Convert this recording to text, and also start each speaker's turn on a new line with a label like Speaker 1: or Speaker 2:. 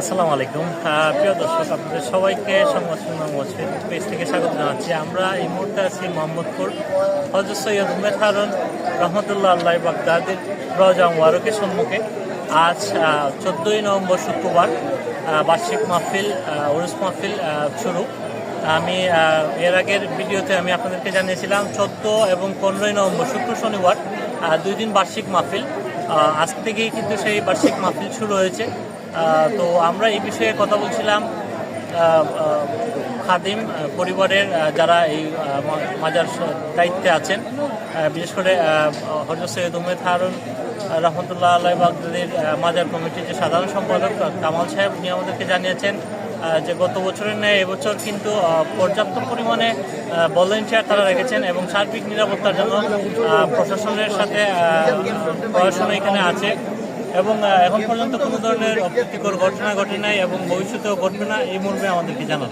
Speaker 1: আসসালামু আলাইকুম। প্রিয় দর্শক, আপনাদের সবাইকে সংবাদ সুন্দর মসজিদ পেজ থেকে স্বাগত জানাচ্ছি। আমরা এই মুহূর্তে আছি মোহাম্মদপুর হজরত সৈয়দ উমেদ হারুন রহমতুল্লাহ আল্লাহ বাগদাদের রজা ওয়ারকের সম্মুখে। আজ চোদ্দোই নভেম্বর শুক্রবার বার্ষিক মাহফিল উরুস মাহফিল শুরু। আমি এর আগের ভিডিওতে আমি আপনাদেরকে জানিয়েছিলাম, চোদ্দ এবং পনেরোই নভেম্বর শুক্র শনিবার দুই দিন বার্ষিক মাহফিল। আজ থেকেই কিন্তু সেই বার্ষিক মাহফিল শুরু হয়েছে। তো আমরা এই বিষয়ে কথা বলছিলাম খাদিম পরিবারের যারা এই মাজার দায়িত্বে আছেন বিশেষ করে হজরত সৈয়দ উমেদ হারুন রহমতুল্লাহ আল্লাহ বাগদাদির মাজার কমিটির যে সাধারণ সম্পাদক কামাল সাহেব, উনি আমাদেরকে জানিয়েছেন যে গত বছরের ন্যায় এবছর কিন্তু পর্যাপ্ত পরিমাণে ভলেন্টিয়ার তারা রেখেছেন এবং সার্বিক নিরাপত্তার জন্য প্রশাসনের সাথে প্রশাসন এখানে আছে। এবং এখন পর্যন্ত কোনো ধরনের অপ্রীতিকর ঘটনা ঘটে নাই এবং ভবিষ্যতেও ঘটবে না, এই মর্মে আমাদেরকে জানান